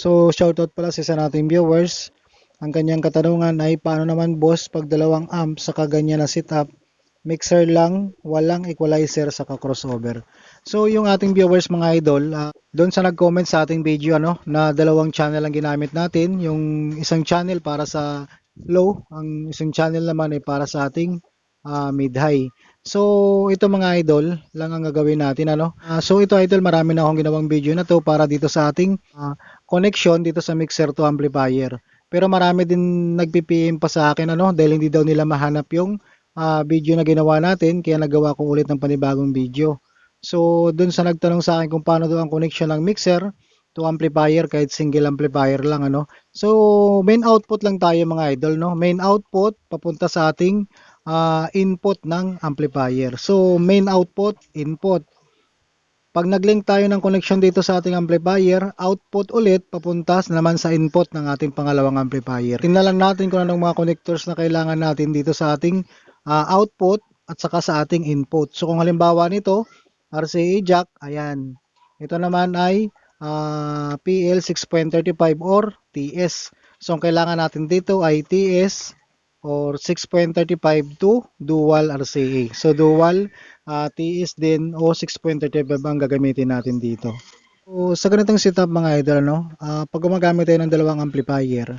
So, shoutout pala sa isa nating viewers. Ang kanyang katanungan ay paano naman boss pag dalawang amp sa kaganyan na setup, mixer lang, walang equalizer sa crossover. So, yung ating viewers mga idol, ah, doon sa nag-comment sa ating video ano, na dalawang channel ang ginamit natin, yung isang channel para sa low, ang isang channel naman ay para sa ating ah, mid-high. So, ito mga idol, lang ang gagawin natin ano. Ah, so, ito idol, marami na akong ginawang video na to para dito sa ating ah, connection dito sa mixer to amplifier. Pero marami din nagpi-PM pa sa akin ano dahil hindi daw nila mahanap yung ah, video na ginawa natin kaya nagawa ko ulit ng panibagong video. So, dun sa nagtanong sa akin kung paano daw ang connection ng mixer to amplifier kahit single amplifier lang ano. So, main output lang tayo mga idol no. Main output papunta sa ating ah, input ng amplifier. So, main output, input. Pag nag-link tayo ng connection dito sa ating amplifier, output ulit papunta naman sa input ng ating pangalawang amplifier. Tingnan lang natin kung anong mga connectors na kailangan natin dito sa ating ah, output at saka sa ating input. So kung halimbawa nito, RCA jack, ayan. Ito naman ay ah, PL 6.35 or TS. So ang kailangan natin dito ay TS or 6.35 to dual RCA. So dual uh, TS din o 6.35 ang gagamitin natin dito. So, sa ganitong setup mga idol, no, ah, pag gumagamit tayo ng dalawang amplifier,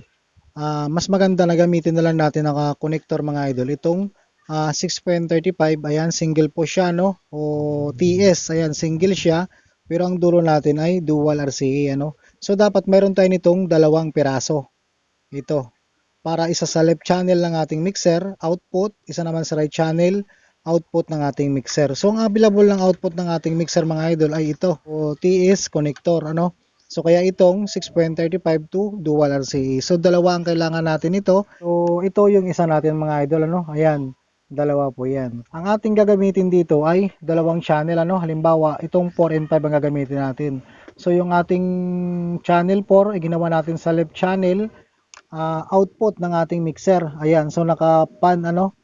ah, mas maganda na gamitin na lang natin ang ah, connector mga idol. Itong ah, 6.35, ayan, single po siya, no, o TS, ayan, single siya, pero ang dulo natin ay dual RCA, ano. So, dapat meron tayo nitong dalawang piraso. Ito, para isa sa left channel ng ating mixer, output, isa naman sa right channel, output ng ating mixer. So, ang available ng output ng ating mixer mga idol ay ito, o TS connector, ano. So, kaya itong 6.35 to dual RCA. So, dalawa ang kailangan natin ito. So, ito yung isa natin mga idol, ano. Ayan, dalawa po yan. Ang ating gagamitin dito ay dalawang channel, ano. Halimbawa, itong 4 and 5 ang gagamitin natin. So, yung ating channel 4 ay ginawa natin sa left channel, ah, output ng ating mixer. Ayan, so naka-pan, ano,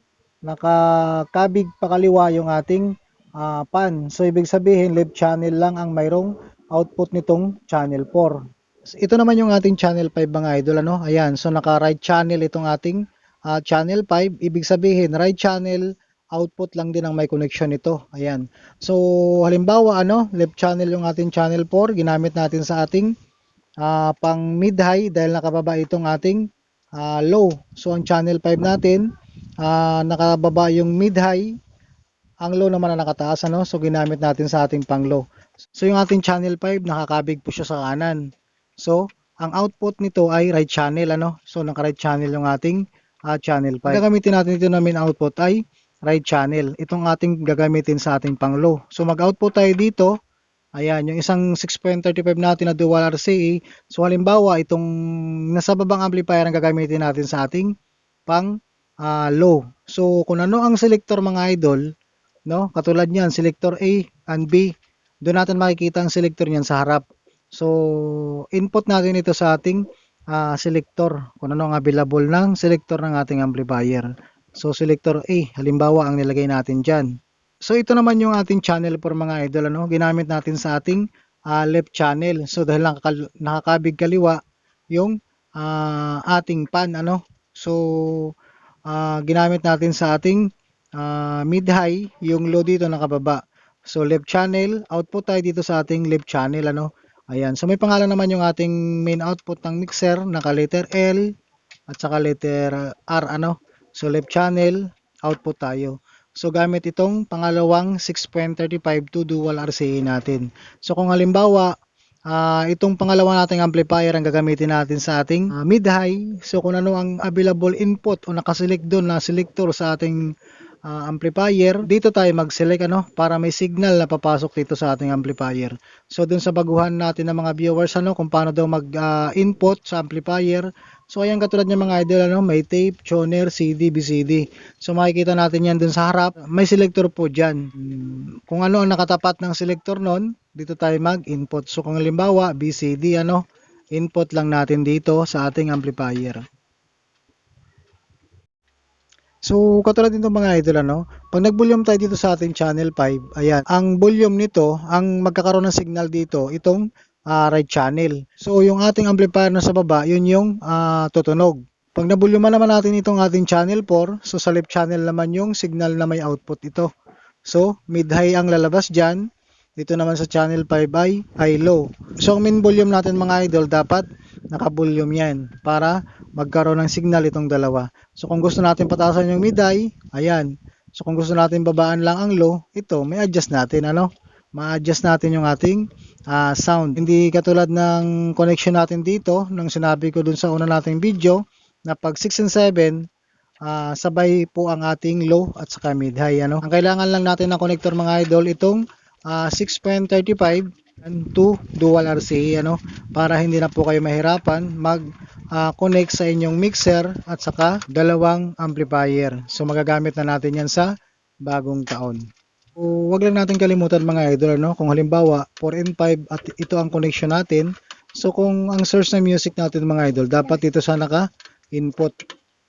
nakakabig pakaliwa yung ating ah, pan. So ibig sabihin left channel lang ang mayroong output nitong channel 4. Ito naman yung ating channel 5 mga idol ano. Ayan, so naka right channel itong ating ah, channel 5. Ibig sabihin right channel output lang din ang may connection nito. Ayan. So halimbawa ano, left channel yung ating channel 4, ginamit natin sa ating ah, pang mid high dahil nakababa itong ating ah, low. So ang channel 5 natin ah, nakababa yung mid-high, ang low naman na nakataas, ano? So, ginamit natin sa ating pang-low. So, yung ating channel 5, nakakabig po siya sa kanan. So, ang output nito ay right channel, ano? So, naka-right channel yung ating ah, channel 5. Gagamitin natin ito na main output ay right channel. Itong ating gagamitin sa ating pang-low. So, mag-output tayo dito. Ayan, yung isang 6.35 natin na dual RCA. So, halimbawa, itong nasa babang amplifier ang gagamitin natin sa ating pang ah, low. So, kung ano ang selector mga idol, no? Katulad niyan, selector A and B. Doon natin makikita ang selector niyan sa harap. So, input natin ito sa ating ah, selector. Kung ano ang available ng selector ng ating amplifier. So, selector A, halimbawa ang nilagay natin diyan. So, ito naman yung ating channel for mga idol, ano? Ginamit natin sa ating ah, left channel. So, dahil nakaka- nakakabig kaliwa yung ah, ating pan, ano? So, ah, ginamit natin sa ating ah, mid-high, yung low dito nakababa. So left channel, output tayo dito sa ating left channel ano. Ayan. So may pangalan naman yung ating main output ng mixer, naka letter L at saka letter R ano. So left channel, output tayo. So gamit itong pangalawang 6.35 to dual RCA natin. So kung halimbawa Ah, itong pangalawa nating amplifier ang gagamitin natin sa ating ah, mid-high. So kung ano ang available input o nakaselect doon na selector sa ating ah, amplifier, dito tayo mag-select ano para may signal na papasok dito sa ating amplifier. So dun sa baguhan natin ng mga viewers ano kung paano daw mag-input sa amplifier. So ayan katulad ng mga idol ano, may tape, tuner, CD, BCD. So makikita natin yan dun sa harap. May selector po diyan. Kung ano ang nakatapat ng selector nun, dito tayo mag-input. So kung halimbawa BCD ano, input lang natin dito sa ating amplifier. So, katulad nito mga idol, ano, pag nag-volume tayo dito sa ating channel 5, ayan, ang volume nito, ang magkakaroon ng signal dito, itong ah, right channel. So yung ating amplifier na sa baba, yun yung ah, tutunog. Pag nabulyuman naman natin itong ating channel 4, so sa left channel naman yung signal na may output ito. So mid-high ang lalabas dyan. Dito naman sa channel 5 ay high-low. So ang main volume natin mga idol dapat naka-volume yan para magkaroon ng signal itong dalawa. So kung gusto natin pataasan yung mid-high, ayan. So kung gusto natin babaan lang ang low, ito may adjust natin ano. Ma-adjust natin yung ating ah, sound. Hindi katulad ng connection natin dito nung sinabi ko dun sa una nating video na pag 6 and 7 ah, sabay po ang ating low at saka mid-high ano. Ang kailangan lang natin ng connector mga idol itong ah, 6.35 2 dual RCA ano para hindi na po kayo mahirapan mag ah, connect sa inyong mixer at saka dalawang amplifier. So magagamit na natin yan sa bagong taon. So, wag lang natin kalimutan mga idol no kung halimbawa 4 and 5 at ito ang connection natin. So kung ang source ng music natin mga idol dapat dito sa naka input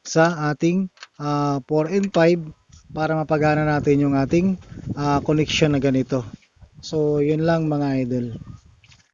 sa ating ah, 4 and 5 para mapagana natin yung ating ah, connection na ganito. So, yun lang mga idol.